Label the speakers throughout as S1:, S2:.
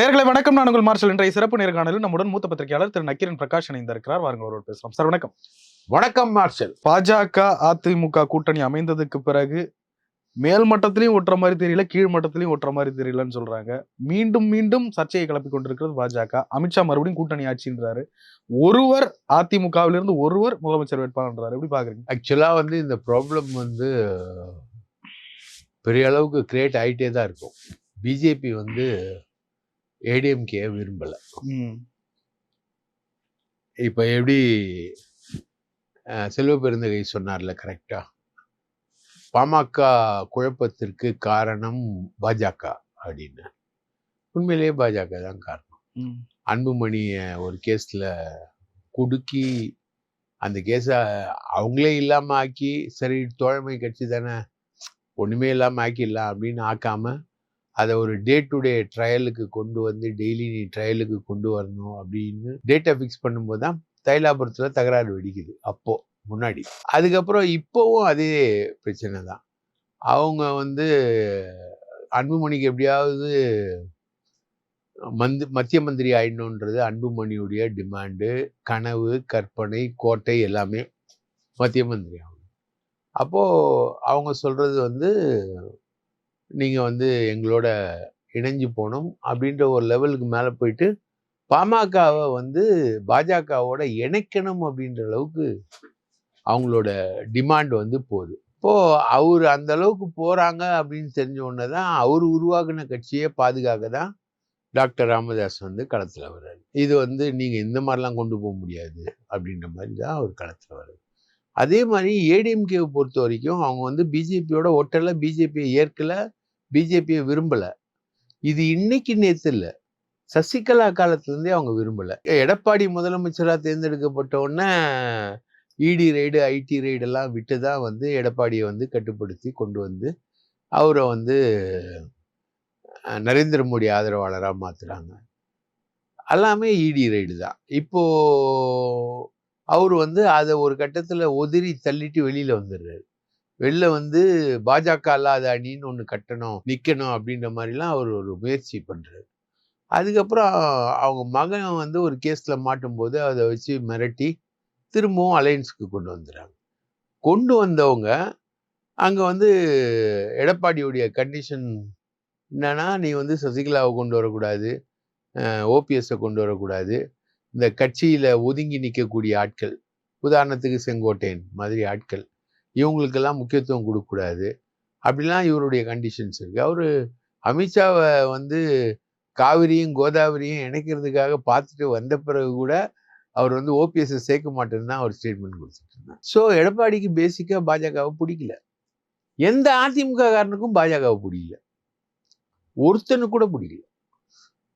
S1: நேர்களை வணக்கம். நான் உங்கள் மார்ஷல். இன்றைய சிறப்பு நேர்காணலில் நம்முடன் மூத்த பத்திரிகையாளர் திரு நக்கீரன் பிரகாஷ் இணைந்திருக்கிறார். வாருங்க அவரோடு பேசலாம். சார் வணக்கம்.
S2: வணக்கம் மார்ஷல்.
S1: பாஜக அதிமுக கூட்டணி அமைந்ததுக்கு பிறகு மேல் மட்டத்திலையும் ஒட்டுற மாதிரி தெரியல கீழ் மட்டத்திலையும் ஒட்டுற மாதிரி தெரியலன்னு சொல்றாங்க. மீண்டும் மீண்டும் சர்ச்சையை கிளப்பி கொண்டிருக்கிறது பாஜக. அமித்ஷா மறுபடியும் கூட்டணி ஆட்சின்றாரு. ஒருவர் அதிமுகவிலிருந்து ஒருவர் முதலமைச்சர் வேட்பாளர்ன்றாரு. எப்படி பாக்குறீங்க?
S2: ஆக்சுவலாக வந்து இந்த ப்ராப்ளம் வந்து பெரிய அளவுக்கு கிரியேட் ஆகிட்டே தான் இருக்கும். பிஜேபி வந்து ஏடிஎம்கே விரும்பலை. இப்போ எப்படி செல்வ பெருந்தகை சொன்னார்ல கரெக்டாக பாமக குழப்பத்திற்கு காரணம் பாஜக அப்படின்னு. உண்மையிலேயே பாஜக தான் காரணம். அன்புமணியை ஒரு கேஸில் குடுக்கி அந்த கேஸை அவங்களே இல்லாமல் ஆக்கி சரி தோழமை கட்சி தானே ஒன்றுமே இல்லாமல் ஆக்கிடலாம் அப்படின்னு ஆக்காம அதை ஒரு டே டு டே ட்ரையலுக்கு கொண்டு வந்து டெய்லி நீ ட்ரையலுக்கு கொண்டு வரணும் அப்படின்னு டேட்டை ஃபிக்ஸ் பண்ணும்போது தான் தைலாபுரத்தில் தகராறு வெடிக்குது அப்போது முன்னாடி. அதுக்கப்புறம் இப்போவும் அதே பிரச்சனை தான். அவங்க வந்து அன்புமணிக்கு எப்படியாவது மந்த் மத்திய மந்திரி ஆயிடணுன்றது அன்புமணியுடைய டிமாண்டு கனவு கற்பனை கோட்டை எல்லாமே மத்திய மந்திரி ஆகணும். அப்போது அவங்க சொல்கிறது வந்து நீங்கள் வந்து எங்களோட இணைஞ்சு போகணும் அப்படின்ற ஒரு லெவலுக்கு மேலே போயிட்டு பாமகவை வந்து பாஜகவோட இணைக்கணும் அப்படின்ற அளவுக்கு அவங்களோட டிமாண்ட் வந்து போகுது. இப்போது அவர் அந்த அளவுக்கு போகிறாங்க அப்படின்னு தெரிஞ்ச உடனே தான் அவர் உருவாக்கின கட்சியை பாதுகாக்க தான் டாக்டர் ராமதாஸ் வந்து களத்தில் வர்றாரு. இது வந்து நீங்கள் இந்த மாதிரிலாம் கொண்டு போக முடியாது அப்படின்ற மாதிரி தான் அவர் களத்தில் வர்றாரு. அதே மாதிரி ஏடிஎம்கேவை பொறுத்த வரைக்கும் அவங்க வந்து பிஜேபியோட ஒட்டலை பிஜேபியை ஏற்கலை. பிஜேபியை விரும்பலை. இது இன்னைக்கு நேற்று இல்லை சசிகலா காலத்துலேருந்தே அவங்க விரும்பலை. எடப்பாடி முதலமைச்சராக தேர்ந்தெடுக்கப்பட்ட உடனே இடி ரைடு ஐடி ரைடெல்லாம் விட்டு தான் வந்து எடப்பாடியை வந்து கட்டுப்படுத்தி கொண்டு வந்து அவரை வந்து நரேந்திர மோடி ஆதரவாளராக மாற்றுறாங்க எல்லாமே இடி ரைடு தான். இப்போது அவர் வந்து அதை ஒரு கட்டத்தில் உதிரி தள்ளிட்டு வெளியில் வந்துடுறாரு வெளில வந்து பாஜக அல்லாத அணின்னு ஒன்று கட்டணும் நிற்கணும் அப்படின்ற மாதிரிலாம் அவர் ஒரு முயற்சி பண்ணுறாரு அதுக்கப்புறம் அவங்க மகன் வந்து ஒரு கேஸில் மாட்டும்போது அதை வச்சு மிரட்டி திரும்பவும் அலையன்ஸுக்கு கொண்டு வந்துடுறாங்க. கொண்டு வந்தவங்க அங்கே வந்து எடப்பாடியுடைய கண்டிஷன் என்னன்னா நீ வந்து சசிகலாவை கொண்டு வரக்கூடாது ஓபிஎஸ்ஸை கொண்டு வரக்கூடாது. இந்த கட்சியில் ஒதுங்கி நிற்கக்கூடிய ஆட்கள் உதாரணத்துக்கு செங்கோட்டையன் மாதிரி ஆட்கள் இவங்களுக்கெல்லாம் முக்கியத்துவம் கொடுக்கக்கூடாது. அப்படிலாம் இவருடைய கண்டிஷன்ஸ் இருக்குது அவர் அமித்ஷாவை வந்து காவிரியும் கோதாவரியும் இணைக்கிறதுக்காக பார்த்துட்டு வந்த பிறகு கூட அவர் வந்து ஓபிஎஸ்ஸை சேர்க்க மாட்டேன்னு தான் அவர் ஸ்டேட்மெண்ட் கொடுத்துட்டு இருந்தார். ஸோ எடப்பாடிக்கு பேசிக்காக பாஜகவை பிடிக்கல. எந்த அதிமுக காரனுக்கும் பாஜகவை பிடிக்கல. ஒருத்தனு கூட பிடிக்கல.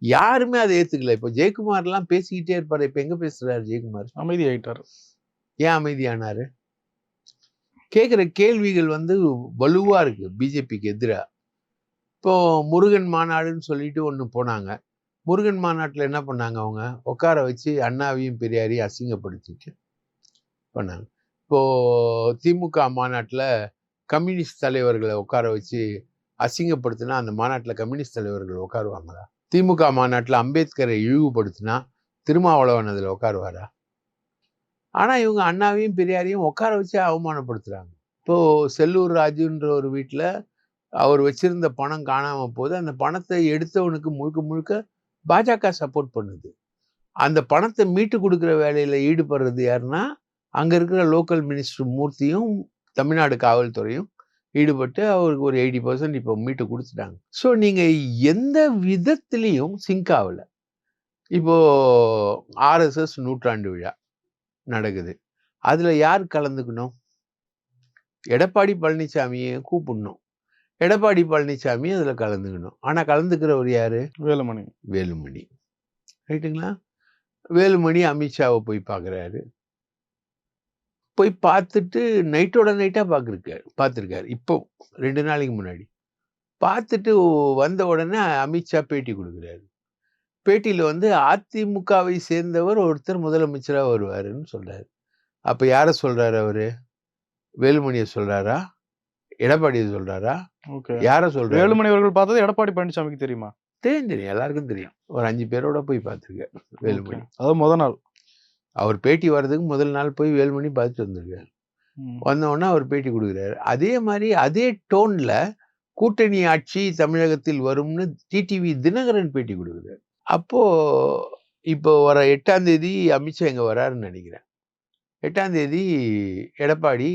S2: யாருமே அதை ஏத்துக்கல. இப்போ ஜெயக்குமார்லாம் பேசிக்கிட்டே இருப்பாரு. இப்போ எங்க பேசுறாரு ஜெயக்குமார்?
S1: அமைதி ஆயிட்டார்
S2: ஏன் அமைதியானாரு? கேட்குற கேள்விகள் வந்து வலுவாக இருக்குது பிஜேபிக்கு எதிராக இப்போ முருகன் மாநாடுன்னு சொல்லிட்டு ஒன்று போனாங்க. முருகன் மாநாட்டில் என்ன பண்ணாங்க அவங்க? உட்கார வச்சு அண்ணாவையும் பெரியாரையும் அசிங்கப்படுத்திட்டு பண்ணாங்க. இப்போது திமுக மாநாட்டில் கம்யூனிஸ்ட் தலைவர்களை உட்கார வச்சு அசிங்கப்படுத்தினா அந்த மாநாட்டில் கம்யூனிஸ்ட் தலைவர்கள் உட்காருவாங்களா? திமுக மாநாட்டில் அம்பேத்கரை இழிவுபடுத்தினா திருமாவளவன் அதில் உட்காருவாரா? ஆனால் இவங்க அண்ணாவையும் பெரியாரையும் உட்கார வச்சு அவமானப்படுத்துகிறாங்க இப்போது செல்லூர் ராஜுன்ற ஒரு வீட்டில் அவர் வச்சிருந்த பணம் காணாமல் போது அந்த பணத்தை எடுத்தவனுக்கு முழுக்க முழுக்க பாஜக சப்போர்ட் பண்ணுது. அந்த பணத்தை மீட்டு கொடுக்குற வேலையில் ஈடுபடுறது யாருன்னா அங்கே இருக்கிற லோக்கல் மினிஸ்டர் மூர்த்தியும் தமிழ்நாடு காவல்துறையும் ஈடுபட்டு அவருக்கு ஒரு எயிட்டி பர்சன்ட் இப்போ மீட்டு கொடுத்துட்டாங்க. ஸோ நீங்கள் எந்த விதத்துலேயும் சிங்க் ஆகலை. இப்போது ஆர்எஸ்எஸ் நூற்றாண்டு விழா. நடக்குது. அதில் யார் கலந்துக்கணும்? எடப்பாடி பழனிசாமியை கூப்பிடணும். எடப்பாடி பழனிசாமி அதில் கலந்துக்கணும். ஆனால் கலந்துக்கிறவர் யாரு?
S1: வேலுமணி.
S2: வேலுமணி. ரைட்டுங்களா? வேலுமணி அமித்ஷாவை போய் பார்க்குறாரு போய் பார்த்துட்டு நைட்டோட நைட்டாக பார்க்குருக்காரு பார்த்துருக்காரு இப்போ ரெண்டு நாளைக்கு முன்னாடி. பார்த்துட்டு வந்த உடனே அமித்ஷா பேட்டி கொடுக்குறாரு. பேட்டியில் வந்து அதிமுகவை சேர்ந்தவர் ஒருத்தர் முதலமைச்சராக வருவாருன்னு சொல்றாரு. அப்போ யாரை சொல்றாரு அவரு? வேலுமணியை சொல்றாரா? எடப்பாடியை சொல்றாரா?
S1: ஓகே.
S2: யாரை சொல்றாரு?
S1: வேலுமணி அவர்கள் பார்த்தது எடப்பாடி பழனிசாமிக்கு தெரியுமா?
S2: தெரியும் தெரியும். எல்லாருக்கும் தெரியும். ஒரு அஞ்சு பேரோட போய் பார்த்துருக்கேன் வேலுமணி.
S1: அதாவது முத நாள்.
S2: அவர் பேட்டி வர்றதுக்கு முதல் நாள் போய் வேலுமணி பார்த்துட்டு வந்திருக்காரு.
S1: ம்.
S2: வந்த உடனே அவர் பேட்டி கொடுக்குறாரு. அதே மாதிரி அதே டோன்ல கூட்டணி ஆட்சி தமிழகத்தில் வரும்னு டிடிவி தினகரன் பேட்டி கொடுக்குறாரு. அப்போ இப்போ வர எட்டாம் தேதி அமித்ஷா இங்கே வராருன்னு நினைக்கிறேன். எட்டாம் தேதி எடப்பாடி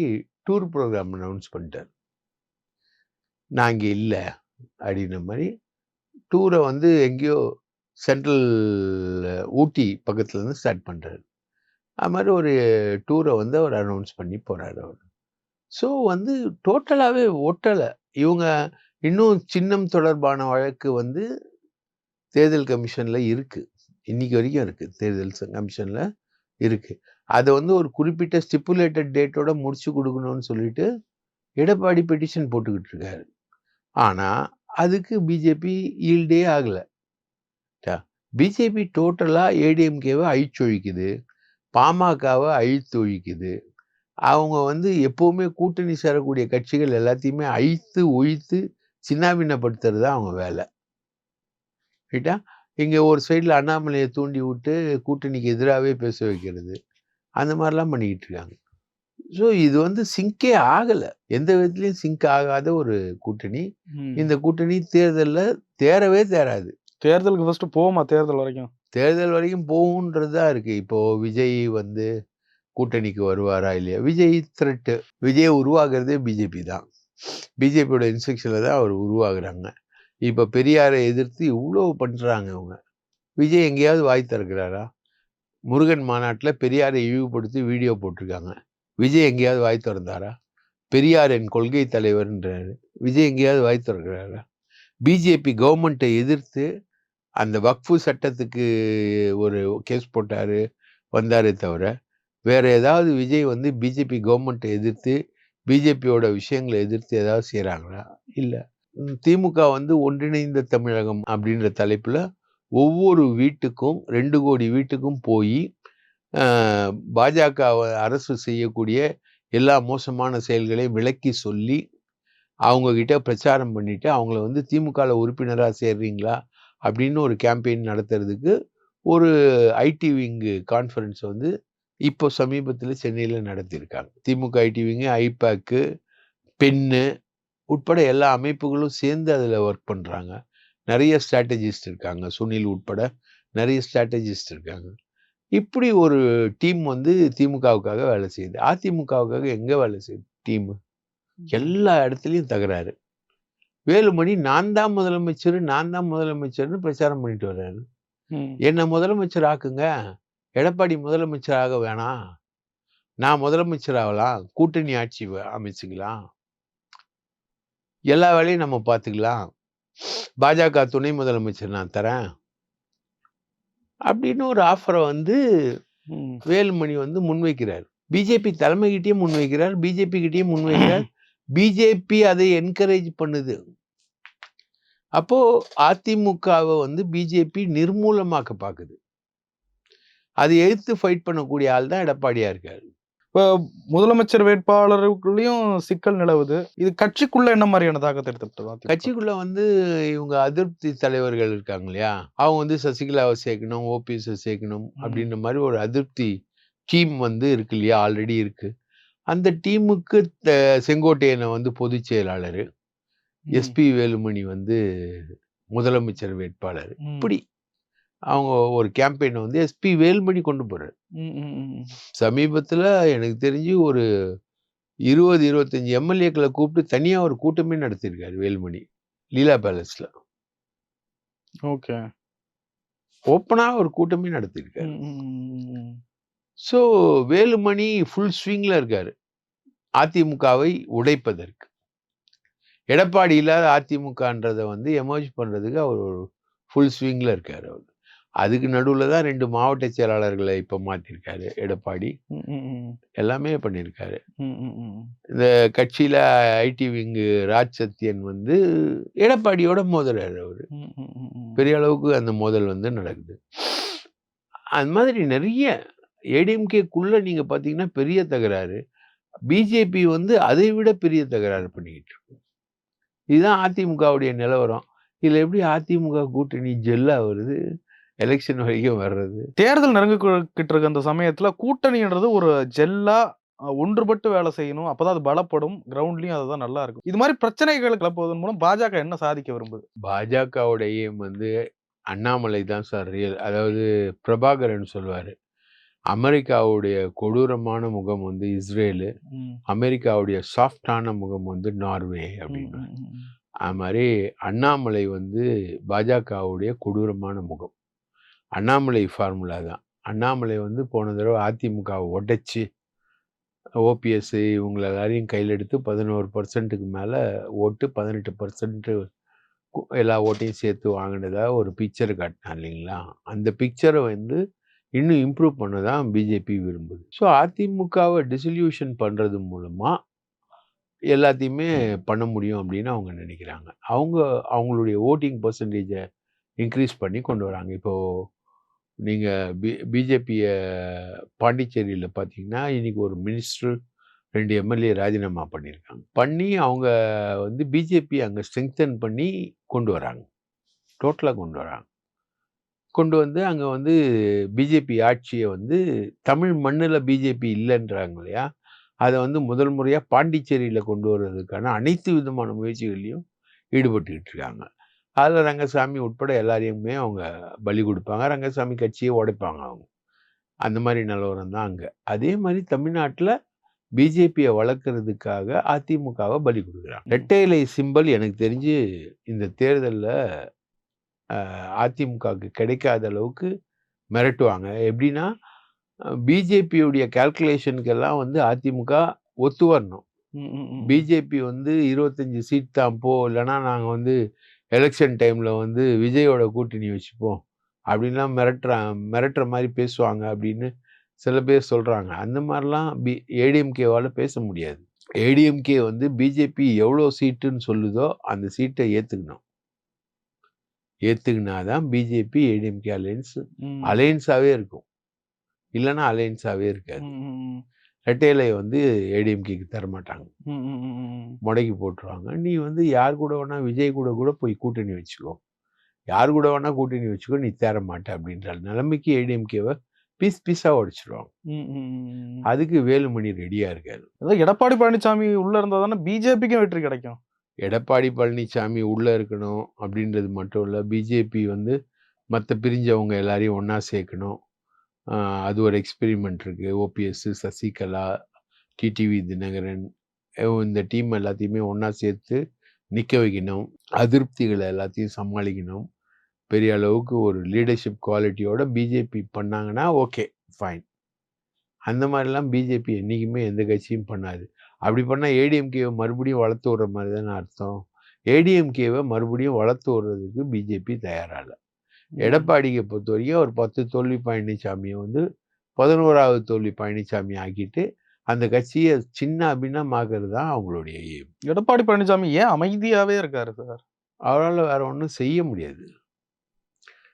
S2: டூர் ப்ரோக்ராம் அனௌன்ஸ் பண்ணிட்டார். நான் இங்கே இல்லை அப்படின்ன மாதிரி டூரை வந்து எங்கேயோ சென்ட்ரல் ஊட்டி பக்கத்துலேருந்து ஸ்டார்ட் பண்ணுறாரு அது மாதிரி ஒரு டூரை வந்து அவர் அனௌன்ஸ் பண்ணி போகிறார் அவர். ஸோ வந்து டோட்டலாகவே ஒட்டலை. இவங்க இன்னும் சின்னம் தொடர்பான வழக்கு வந்து தேர்தல் கமிஷனில் இருக்குது இன்னைக்கு வரைக்கும் இருக்குது தேர்தல் கமிஷனில் இருக்குது அதை வந்து ஒரு குறிப்பிட்ட ஸ்டிப்புலேட்டட் டேட்டோட முடிச்சு கொடுக்கணும்னு சொல்லிட்டு எடப்பாடி பெட்டிஷன் போட்டுக்கிட்டு இருக்காரு. ஆனால் அதுக்கு பிஜேபி ஈல்டே ஆகலை. பிஜேபி டோட்டலாக ஏடிஎம்கேவை அழிச்சொழிக்குது. பாமகவை அழித்தொழிக்குது. அவங்க வந்து எப்போவுமே கூட்டணி சேரக்கூடிய கட்சிகள் எல்லாத்தையுமே அழித்து ஒழித்து சின்னாபின்னப்படுத்துறது தான் அவங்க வேலை. ரைட்டா இங்க ஒரு சைடுல அண்ணாமலையை தூண்டி விட்டு கூட்டணிக்கு எதிராகவே பேச வைக்கிறது. அந்த மாதிரிலாம் பண்ணிக்கிட்டு இருக்காங்க. ஸோ இது வந்து சிங்கே ஆகல. எந்த விதத்துலயும் சிங்க் ஆகாத ஒரு கூட்டணி. இந்த கூட்டணி தேர்தல்ல தேரவே தேராது
S1: தேர்தலுக்கு ஃபர்ஸ்ட் போமா தேர்தல் வரைக்கும்.
S2: தேர்தல் வரைக்கும் போகுன்றது தான் இருக்கு. இப்போ விஜய் வந்து கூட்டணிக்கு வருவாரா இல்லையா? விஜய் த்ரெட்டு விஜய் உருவாக்குறதே பிஜேபி தான். பிஜேபியோட இன்ஸ்ட்ரக்ஷனில் தான் அவர் உருவாகுறாங்க. இப்போ பெரியாரை எதிர்த்து இவ்வளோ பண்ணுறாங்க அவங்க விஜய் எங்கேயாவது வாய் திறக்கிறாரா? முருகன் மாநாட்டில் பெரியாரை இழிவுபடுத்தி வீடியோ போட்டிருக்காங்க. விஜய் எங்கேயாவது வாய் திறந்தாரா? பெரியார் என் கொள்கை தலைவர்ன்றாரு. விஜய் எங்கேயாவது வாய் திறக்கிறாரா? பிஜேபி கவர்மெண்ட்டை எதிர்த்து அந்த வக்ஃபு சட்டத்துக்கு ஒரு கேஸ் போட்டார் வந்தாரே தவிர வேறு ஏதாவது விஜய் வந்து பிஜேபி கவர்மெண்ட்டை எதிர்த்து பிஜேபியோட விஷயங்களை எதிர்த்து ஏதாவது செய்கிறாங்களா இல்லை. திமுக வந்து ஒன்றிணைந்த தமிழகம் அப்படின்ற தலைப்பில் ஒவ்வொரு வீட்டுக்கும் ரெண்டு கோடி வீட்டுக்கும் போய் பாஜக அரசு செய்யக்கூடிய எல்லா மோசமான செயல்களையும் விளக்கி சொல்லி அவங்கக்கிட்ட பிரச்சாரம் பண்ணிவிட்டு அவங்கள வந்து திமுகவில் உறுப்பினராக சேர்றீங்களா அப்படின்னு ஒரு கேம்பெயின் நடத்துறதுக்கு ஒரு ஐடி விங்கு கான்ஃபரன்ஸ் வந்து இப்போ சமீபத்தில் சென்னையில் நடத்தியிருக்காங்க. திமுக ஐடி விங்கு ஐபேக்கு பென்னு உட்பட எல்லா அமைப்புகளும் சேர்ந்து அதில் ஒர்க் பண்ணுறாங்க நிறைய ஸ்ட்ராட்டஜிஸ்ட் இருக்காங்க சுனில் உட்பட நிறைய ஸ்ட்ராட்டஜிஸ்ட் இருக்காங்க. இப்படி ஒரு டீம் வந்து திமுகவுக்காக வேலை செய்யுது. அதிமுகவுக்காக எங்கே வேலை செய்யுது டீம் எல்லா இடத்துலையும் தகராறு. வேலுமணி நான் தான் முதலமைச்சர் நான் தான் முதலமைச்சர்னு பிரச்சாரம் பண்ணிட்டு வர்றாரு. என்ன முதலமைச்சர் ஆக்குங்க. எடப்பாடி முதலமைச்சர் ஆக வேணாம். நான் முதலமைச்சர் ஆகலாம். கூட்டணி ஆட்சி அமைச்சுக்கலாம். எல்லா வேலையும் நம்ம பார்த்துக்கலாம். பாஜக துணை முதலமைச்சர் நான் தரேன். அப்படின்னு ஒரு ஆஃபரை வந்து. வேலுமணி வந்து முன்வைக்கிறார். பிஜேபி தலைமைகிட்டயும் முன்வைக்கிறார் பிஜேபி கிட்டயும் முன்வைக்கிறார். பிஜேபி அதை என்கரேஜ் பண்ணுது. அப்போ அதிமுகவை வந்து பிஜேபி நிர்மூலமாக்க பாக்குது. அதை எதிர்த்து ஃபைட் பண்ணக்கூடிய ஆள் தான் எடப்பாடியா இருக்காரு.
S1: இப்போ முதலமைச்சர் வேட்பாளருக்குள்ளயும் சிக்கல் நிலவுது. இது கட்சிக்குள்ள என்ன மாதிரியான தாக்கத்தை எடுத்துட்டு
S2: கட்சிக்குள்ள வந்து இவங்க அதிருப்தி தலைவர்கள் இருக்காங்க இல்லையா? அவங்க வந்து சசிகலாவை சேர்க்கணும் ஓபிஎஸ் சேர்க்கணும் அப்படின்ற மாதிரி ஒரு அதிருப்தி டீம் வந்து இருக்கு இல்லையா? ஆல்ரெடி இருக்கு. அந்த டீமுக்கு செங்கோட்டையனை வந்து பொதுச் செயலாளர் எஸ்பி வேலுமணி வந்து முதலமைச்சர் வேட்பாளர். இப்படி அவங்க ஒரு கேம்பெயினை வந்து எஸ்பி வேலுமணி கொண்டு போறாரு. சமீபத்துல எனக்கு தெரிஞ்சு ஒரு இருபது இருபத்தஞ்சு எம்எல்ஏக்களை கூப்பிட்டு தனியா ஒரு கூட்டமே நடத்தியிருக்காரு வேலுமணி லீலா பேலஸ்ல.
S1: ஓகே.
S2: ஓப்பனா ஒரு கூட்டமே நடத்தியிருக்காரு. ஸோ வேலுமணி ஃபுல் ஸ்விங்ல இருக்காரு. அதிமுகவை உடைப்பதற்கு. எடப்பாடி இல்லாத அதிமுகன்றதை வந்து எமர்ஜ் பண்றதுக்கு அவர் ஒரு ஃபுல் ஸ்விங்ல இருக்காரு அவர். அதுக்கு நடுவில் தான் ரெண்டு மாவட்ட செயலாளர்களை இப்போ மாற்றிருக்காரு எடப்பாடி. எல்லாமே பண்ணியிருக்காரு இந்த கட்சியில் ஐடி விங்கு ராஜ் சத்யன் வந்து எடப்பாடியோட மோதுறாரு அவர். பெரிய அளவுக்கு அந்த மோதல் வந்து நடக்குது. அந்த மாதிரி நிறைய ஏடிஎம்கேக்குள்ள நீங்கள் பார்த்தீங்கன்னா பெரிய தகராறு. பிஜேபி வந்து அதை விட பெரிய தகராறு பண்ணிக்கிட்டு இருக்கு. இதுதான் அதிமுகவுடைய நிலவரம். இதுல எப்படி அதிமுக கூட்டணி ஜெல்லா வருது? எலெக்ஷன் வரைக்கும் வர்றது.
S1: தேர்தல் நெருங்கிக்கிட்டு இருக்க அந்த சமயத்துல கூட்டணின்றது ஒரு ஜெல்லா ஒன்றுபட்டு வேலை செய்யணும். அப்பதான் அது பலப்படும். கிரவுண்ட்லயும் அதுதான் நல்லா இருக்கும். இது மாதிரி பிரச்சனைகளை கிளப்புவதன் மூலம் பாஜக என்ன சாதிக்க விரும்புது?
S2: பாஜகவோட எய்ம் வந்து அண்ணாமலை தான் சார் ரியல் அதாவது பிரபாகரன் சொல்லுவாரு அமெரிக்காவுடைய கொடூரமான முகம் வந்து இஸ்ரேலு. அமெரிக்காவுடைய சாஃப்டான முகம் வந்து நார்வே அப்படின்னு அது மாதிரி அண்ணாமலை வந்து பாஜகவுடைய கொடூரமான முகம். அண்ணாமலை ஃபார்முலா தான். அண்ணாமலை வந்து போன தடவை அதிமுகவை உடைச்சி ஓபிஎஸ் இவங்கள எல்லாரையும் கையில் எடுத்து பதினோரு பர்சன்ட்டுக்கு மேலே ஓட்டு பதினெட்டு பர்சன்ட்டு எல்லா ஓட்டையும் சேர்த்து வாங்கினதாக ஒரு பிக்சர் காட்டினார் இல்லைங்களா? அந்த பிக்சரை வந்து இன்னும் இம்ப்ரூவ் பண்ண தான் பிஜேபி விரும்புது. ஸோ அதிமுகவை டிசல்யூஷன் பண்ணுறது மூலமாக எல்லாத்தையுமே பண்ண முடியும் அப்படின்னு அவங்க நினைக்கிறாங்க. அவங்க அவங்களுடைய ஓட்டிங் பர்சன்டேஜை இன்க்ரீஸ் பண்ணி கொண்டு வராங்க. இப்போது நீங்கள் பி பிஜேபியை பாண்டிச்சேரியில் பார்த்தீங்கன்னா இன்றைக்கி ஒரு மினிஸ்டர் ரெண்டு எம்எல்ஏ ராஜினாமா பண்ணியிருக்காங்க பண்ணி அவங்க வந்து பிஜேபி அங்கே ஸ்ட்ரெங்தன் பண்ணி கொண்டு வராங்க. டோட்டலாக கொண்டு வராங்க. கொண்டு வந்து அங்கே வந்து பிஜேபி ஆட்சியை வந்து தமிழ் மண்ணில் பிஜேபி இல்லைன்றாங்க இல்லையா? அதை வந்து முதல் முறையாக பாண்டிச்சேரியில் கொண்டு வர்றதுக்கான அனைத்து விதமான முயற்சிகளையும் ஈடுபட்டுக்கிட்டு இருக்காங்க. அதில் ரங்கசாமி உட்பட எல்லாரையுமே அவங்க பலி கொடுப்பாங்க. ரங்கசாமி கட்சியை உடைப்பாங்க அவங்க. அந்த மாதிரி நிலவரம் தான் அங்கே. அதே மாதிரி தமிழ்நாட்டில் பிஜேபியை வளர்க்குறதுக்காக அதிமுகவை பலி கொடுக்குறாங்க. ரெட்டை இலை சிம்பல் எனக்கு தெரிஞ்சு இந்த தேர்தலில் அதிமுகவுக்கு கிடைக்காத அளவுக்கு மிரட்டுவாங்க. எப்படின்னா பிஜேபியுடைய கால்குலேஷனுக்கெல்லாம் வந்து அதிமுக ஒத்து வரணும். பிஜேபி வந்து இருபத்தஞ்சி சீட் தான் போ இல்லைன்னா நாங்கள் வந்து எலெக்ஷன் டைமில் வந்து விஜயோட கூட்டணி வச்சுப்போம் அப்படின்லாம் மிரட்டுற மிரட்டுற மாதிரி பேசுவாங்க அப்படின்னு சில பேர் சொல்கிறாங்க அந்த மாதிரிலாம் பி ஏடிஎம்கேவால் பேச முடியாது. ஏடிஎம்கே வந்து பிஜேபி எவ்வளோ சீட்டுன்னு சொல்லுதோ அந்த சீட்டை ஏற்றுக்கணும் ஏற்றுக்கினா தான் பிஜேபி ஏடிஎம்கே அலையன்ஸ் அலையன்ஸாகவே இருக்கும். இல்லைன்னா அலையன்ஸாகவே இருக்காது. ரெட்டையிலை வந்து ஏடிஎம்கேக்கு தரமாட்டாங்க. முடக்கி போட்டுருவாங்க. நீ வந்து யார் கூட வேணா விஜய் கூட கூட போய் கூட்டணி வச்சுக்கோ. யார் கூட வேணா கூட்டணி வச்சுக்கோ நீ தேர மாட்ட அப்படின்ற நிலைமைக்கு ஏடிஎம்கேவை பீஸ் பீஸாக உடைச்சிருவாங்க. அதுக்கு வேலுமணி ரெடியாக இருக்காரு.
S1: அதாவது எடப்பாடி பழனிசாமி உள்ள இருந்தா தானே பிஜேபிக்கும் வெற்றி கிடைக்கும்.
S2: எடப்பாடி பழனிசாமி உள்ளே இருக்கணும் அப்படின்றது மட்டும் இல்லை பிஜேபி வந்து மற்ற பிரிஞ்சவங்க எல்லாரையும் ஒன்றா சேர்க்கணும். அது ஒரு எக்ஸ்பெரிமெண்ட் இருக்குது ஓபிஎஸ் சசிகலா டிடிவி தினகரன் இந்த டீம் எல்லாத்தையுமே ஒன்றா சேர்த்து நிற்க வைக்கணும். அதிருப்திகளை எல்லாத்தையும் சமாளிக்கணும். பெரிய அளவுக்கு ஒரு லீடர்ஷிப் குவாலிட்டியோட பிஜேபி பண்ணாங்கன்னா ஓகே ஃபைன். அந்த மாதிரிலாம் பிஜேபி என்றைக்குமே எந்த கட்சியும் பண்ணாது. அப்படி பண்ணால் ஏடிஎம்கேவை மறுபடியும் வளர்த்து விடுற மாதிரி தானே அர்த்தம்? ஏடிஎம்கேவை மறுபடியும் வளர்த்து விடுறதுக்கு பிஜேபி தயாராகலை எடப்பாடியை பொறுத்த வரைக்கும் ஒரு பத்து தோல்வி பழனிசாமியை வந்து பதினோராவது தோல்வி பழனிசாமி ஆக்கிட்டு அந்த கட்சியை சின்ன அபிநமாக்குறது தான் அவங்களுடைய.
S1: எடப்பாடி பழனிசாமி ஏன் அமைதியாவே இருக்காரு சார்?
S2: அவரால் வேற ஒன்றும் செய்ய முடியாது.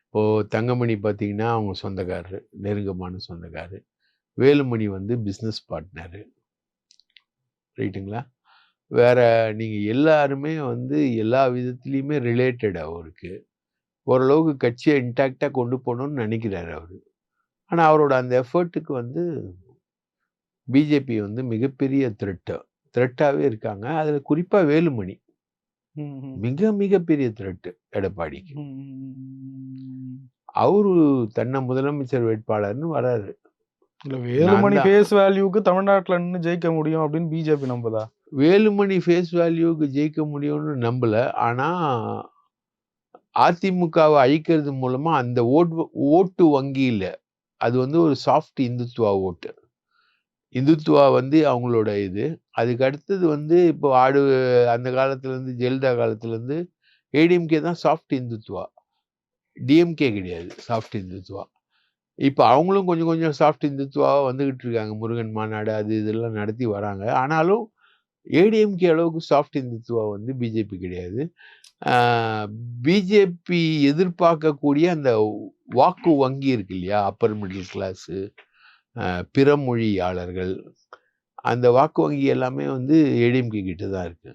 S2: இப்போது தங்கமணி பார்த்தீங்கன்னா அவங்க சொந்தக்காரரு நெருக்கமான சொந்தக்காரரு. வேலுமணி வந்து பிஸ்னஸ் பார்ட்னரு ரைட்டுங்களா? வேற நீங்கள் எல்லாருமே வந்து எல்லா விதத்துலேயுமே ரிலேட்டட் அவருக்கு. ஓரளவுக்கு கட்சியை இன்டாக்டாக கொண்டு போகணும்னு நினைக்கிறாரு அவர். ஆனால் அவரோட அந்த எஃபர்ட்டுக்கு வந்து பிஜேபி வந்து மிகப்பெரிய த்ரெட்டு த்ரெட்டாகவே இருக்காங்க. அதில் குறிப்பாக வேலுமணி. மிக மிகப்பெரிய த்ரெட்டு எடப்பாடிக்கு. அவரு தன்னை முதலமைச்சர் வேட்பாளர்னு வராரு.
S1: இல்ல வேலுமணி. ஃபேஸ் வேல்யூக்கு தமிழ்நாட்டுல நின்னு ஜெயிக்க முடியும் அப்படின்னு பிஜேபி நம்புதா?
S2: வேலுமணி ஃபேஸ் வேல்யூக்கு ஜெயிக்க முடியும்னு நம்பல. ஆனா அதிமுகவை அழிக்கிறது மூலமா அந்த ஓட்டு ஓட்டு வங்கியில் அது வந்து ஒரு சாஃப்ட் இந்துத்துவா ஓட்டு. இந்துத்துவா வந்து அவங்களோட இது. அதுக்கு அடுத்தது வந்து இப்போ ஆடு அந்த காலத்துலேருந்து ஜெயலலிதா காலத்துலேருந்து ஏடிஎம்கே தான் சாஃப்ட் இந்துத்துவா. டிஎம்கே கிடையாது சாஃப்ட் இந்துத்துவா. இப்போ அவங்களும் கொஞ்சம் கொஞ்சம் சாஃப்ட் இந்துத்துவாக வந்துக்கிட்டு இருக்காங்க. முருகன் மாநாடு அது இதெல்லாம் நடத்தி வராங்க. ஆனாலும் ஏடிஎம்கே அளவுக்கு சாஃப்ட் இந்துத்துவா வந்து பிஜேபி கிடையாது. பிஜேபி எதிர்பார்க்கக்கூடிய அந்த வாக்கு வங்கி இருக்கு இல்லையா? அப்பர் மிடில் கிளாஸு பிற மொழியாளர்கள் அந்த வாக்கு வங்கி எல்லாமே வந்து ஏடிஎம்கே கிட்ட தான் இருக்கு.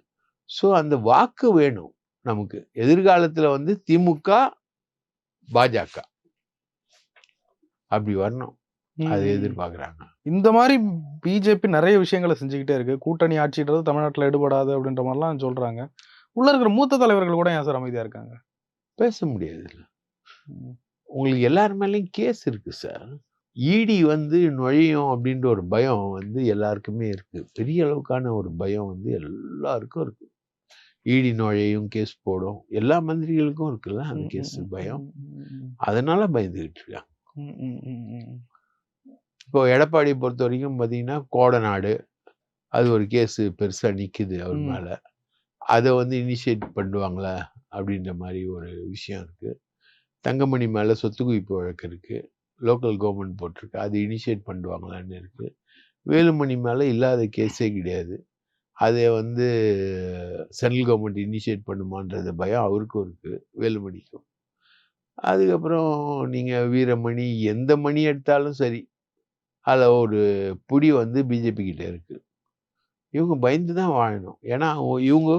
S2: ஸோ அந்த வாக்கு வேணும் நமக்கு. எதிர்காலத்தில் வந்து திமுக பாஜக அப்படி வரணும். அதை. எதிர்பார்க்கறாங்க.
S1: இந்த மாதிரி பிஜேபி நிறைய விஷயங்களை செஞ்சுக்கிட்டே இருக்கு. கூட்டணி ஆட்சின்றது தமிழ்நாட்டுல எடுபடாது அப்படின்ற மாதிரிலாம் சொல்றாங்க. உள்ள இருக்கிற மூத்த தலைவர்கள் கூட ஏன் சார் அமைதியா இருக்காங்க?
S2: பேச முடியாது. உங்களுக்கு எல்லார் மேலேயும் கேஸ் இருக்கு சார். இடி வந்து நுழையும் அப்படின்ற ஒரு பயம் வந்து எல்லாருக்குமே இருக்கு. பெரிய அளவுக்கான ஒரு பயம் வந்து எல்லாருக்கும் இருக்கு. இடி நுழையும் கேஸ் போடும். எல்லா மந்திரிகளுக்கும் இருக்குல்ல அந்த கேஸ் பயம். அதனால பயந்துகிட்டு இருக்காங்க. இப்போ எடப்பாடியை பொறுத்த வரைக்கும் பார்த்தீங்கன்னா கோடநாடு அது ஒரு கேஸ் பெருசா நிக்குது அவர். மேல. அதை வந்து இனிஷியேட் பண்ணுவாங்களா? அப்படின்ற மாதிரி ஒரு விஷயம் இருக்கு. தங்கமணி மேல சொத்து குவிப்பு வழக்கு இருக்கு. லோக்கல் கவர்மெண்ட் போட்டிருக்கு. அது இனிஷியேட் பண்ணுவாங்களான்னு இருக்கு. வேலுமணி மேல இல்லாத கேஸே கிடையாது. அதை வந்து சென்ட்ரல் கவர்மெண்ட் இனிஷியேட் பண்ணுமான்றது பயம் அவருக்கும் இருக்கு வேலுமணிக்கும். அதுக்கப்புறம் நீங்க வீரமணி எந்த மணி எடுத்தாலும் சரி அதில் ஒரு புடி வந்து பிஜேபி கிட்ட இருக்கு. இவங்க பயந்து தான் வாழணும். ஏன்னா இவங்க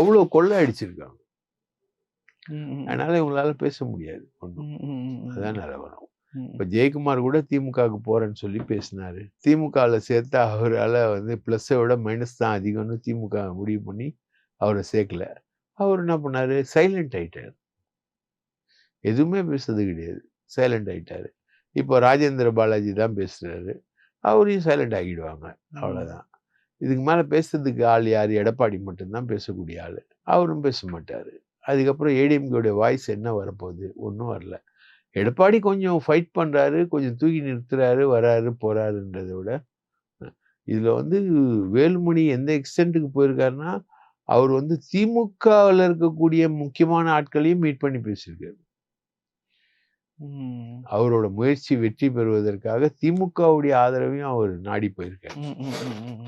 S2: அவ்வளோ கொள்ளை அடிச்சிருக்காங்க அதனால இவங்களால பேச முடியாது ஒன்றும். அதான் நிலவரம். இப்போ ஜெயக்குமார் கூட திமுகவுக்கு போறேன்னு சொல்லி பேசினாரு. திமுகவில் சேர்த்தா அவரால் வந்து ப்ளஸ்ஸை விட மைனஸ் தான் அதிகம்னு திமுக முடிவு பண்ணி அவரை சேர்க்கல. அவர் என்ன பண்ணாரு? சைலண்ட் ஆயிட்டாரு. எதுவுமே பேசுறது கிடையாது. சைலண்ட் ஆயிட்டாரு. இப்போ ராஜேந்திர பாலாஜி தான் பேசுறாரு. அவரையும் சைலண்ட் ஆகிடுவாங்க அவ்வளவுதான். இதுக்கு மேல பேசுறதுக்கு ஆள் யார்? எடப்பாடி மட்டும்தான் பேசக்கூடிய ஆள். அவரும் பேச மாட்டாரு. அதுக்கப்புறம் ஏடிஎம்கேடைய வாய்ஸ் என்ன வரப்போகுது? ஒன்றும் வரல. எடப்பாடி கொஞ்சம் ஃபைட் பண்றாரு கொஞ்சம் தூக்கி நிறுத்துறாரு வராரு போறாருன்றதை விட இதுல வந்து வேலுமணி எந்த எக்ஸ்டென்ட்டுக்கு போயிருக்காருன்னா அவர் வந்து திமுகவில் இருக்கக்கூடிய முக்கியமான ஆட்களையும் மீட் பண்ணி பேசியிருக்காரு. அவரோட முயற்சி வெற்றி பெறுவதற்காக திமுகவுடைய ஆதரவையும் அவர் நாடி போயிருக்காரு.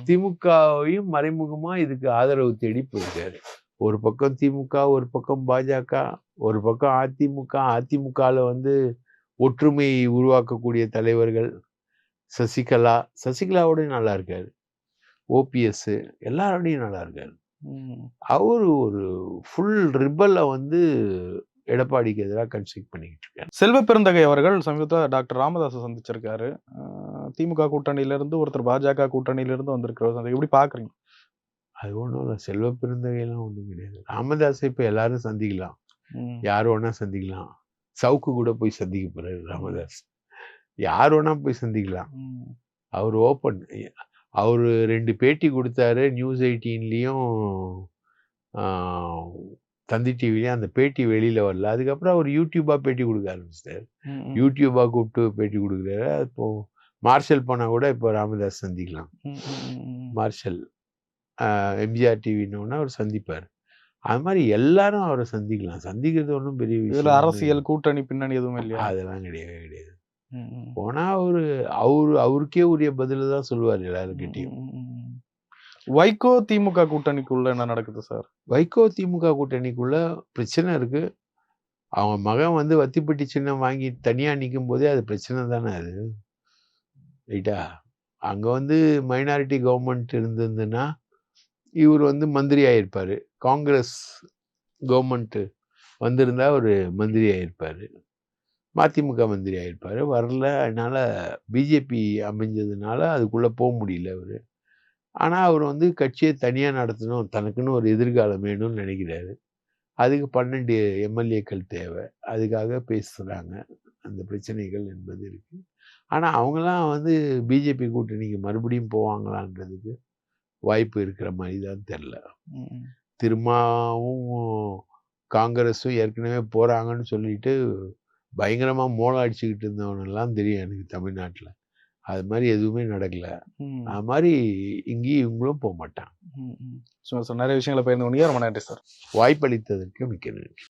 S2: திமுகவையும் மறைமுகமா இதுக்கு ஆதரவு தேடி போயிருக்காரு. ஒரு பக்கம் திமுக ஒரு பக்கம் பாஜக ஒரு பக்கம் அதிமுக அதிமுகல வந்து ஒற்றுமை உருவாக்கக்கூடிய தலைவர்கள் சசிகலா சசிகலாவோடய நல்லா இருக்காரு. ஓபிஎஸ் எல்லாரோடையும் நல்லா இருக்காரு. அவரு ஒரு ஃபுல் ரிப்பலை வந்து எடப்பாடிக்கு எதிராக கன்ஸ்ட்ரக்ட் பண்ணிக்கிட்டு இருக்காரு.
S1: செல்வ பெருந்தகை அவர்கள் சமீபத்தில் டாக்டர் ராமதாஸை சந்திச்சிருக்காரு. திமுக கூட்டணியில இருந்து ஒருத்தர் பாஜக கூட்டணியில இருந்து வந்திருக்கிறவர் அதை எப்படி பாக்குறீங்க?
S2: அது ஒன்றும் இல்லை செல்வ பெருந்தகையெல்லாம் ஒன்றும் கிடையாது. ராமதாஸை இப்போ எல்லாரும் சந்திக்கலாம். யார் வேணா சந்திக்கலாம். சவுக்கு கூட போய் சந்திக்க போறாரு ராமதாஸ். யார் வேணா போய் சந்திக்கலாம். அவர் ஓப்பன் அவர் ரெண்டு பேட்டி கொடுத்தாரு நியூஸ் எயிட்டீன்லேயும் தந்தி டிவிலையும் அந்த பேட்டி வெளியில வரல. அதுக்கப்புறம் அவர் யூடியூபா பேட்டி கொடுக்க ஆரம்பிச்சிட்டாரு. யூடியூபா கூப்பிட்டு பேட்டி கொடுக்குறாரு. இப்போ மார்ஷல் போனா கூட இப்போ ராமதாஸ் சந்திக்கலாம். மார்ஷல் எம்ஜிஆர் டிவின்னு அவர் சந்திப்பார். அது மாதிரி எல்லாரும் அவரை சந்திக்கலாம். சந்திக்கிறது ஒன்றும் பெரிய விஷயம்
S1: அரசியல் கூட்டணி பின்னணி எதுவும் இல்லையா?
S2: அதெல்லாம் கிடையவே கிடையாது. போனா அவரு அவரு அவருக்கே உரிய பதில தான் சொல்லுவார் எல்லாருக்கிட்டையும்.
S1: வைகோ திமுக கூட்டணிக்குள்ள என்ன நடக்குது சார்?
S2: வைகோ திமுக கூட்டணிக்குள்ள பிரச்சனை இருக்கு. அவங்க மகன் வந்து வத்திப்பட்டி சின்னம் வாங்கி தனியா நிற்கும் போதே அது பிரச்சனை தானே அது? ரைட்டா? அங்க வந்து மைனாரிட்டி கவர்மெண்ட் இருந்ததுன்னா இவர் வந்து மந்திரி ஆயிருப்பாரு காங்கிரஸ் கவர்மெண்ட் வந்திருந்தா ஒரு மந்திரி ஆயிருப்பாரு மதிமுக மந்திரி ஆயிருப்பாரு வரல அதனால பிஜேபி அமைஞ்சதுனால அதுக்குள்ள போக முடியல அவரு. ஆனா அவர் வந்து கட்சியை தனியா நடத்தணும் தனக்குன்னு ஒரு எதிர்காலம் வேணும்னு நினைக்கிறாரு. அதுக்கு பன்னெண்டு எம்எல்ஏக்கள் தேவை. அதுக்காக பேசுறாங்க. அந்த பிரச்சனைகள் என்பது இருக்கு. ஆனா அவங்கெல்லாம் வந்து பிஜேபி கூட்டணிக்கு மறுபடியும் போவாங்களான்றதுக்கு வாய்ப்பு இருக்கிற மாதிரி தான் தெரில. திரும்பவும் காங்கிரஸும் ஏற்கனவே போறாங்கன்னு சொல்லிட்டு பயங்கரமா மோளம் அடிச்சுக்கிட்டு இருந்தவனெல்லாம் தெரியும் எனக்கு தமிழ்நாட்டுல. அது மாதிரி எதுவுமே நடக்கல. அது மாதிரி இங்கேயும் இவங்களும் போக மாட்டாங்க.
S1: ம், ம். சும்மா சார் நிறைய விஷயங்களை பகிர்ந்து கொண்டீங்க. ரொம்ப நன்றி சார்.
S2: வாய்ப்பளித்ததற்கு மிக்க நன்றி.